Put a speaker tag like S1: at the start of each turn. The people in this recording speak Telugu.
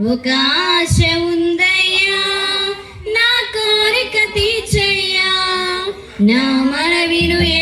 S1: ఒక ఆశ ఉందయ్యా. నా కోరిక తీర్చయ్యా. నా మనవిను ఏ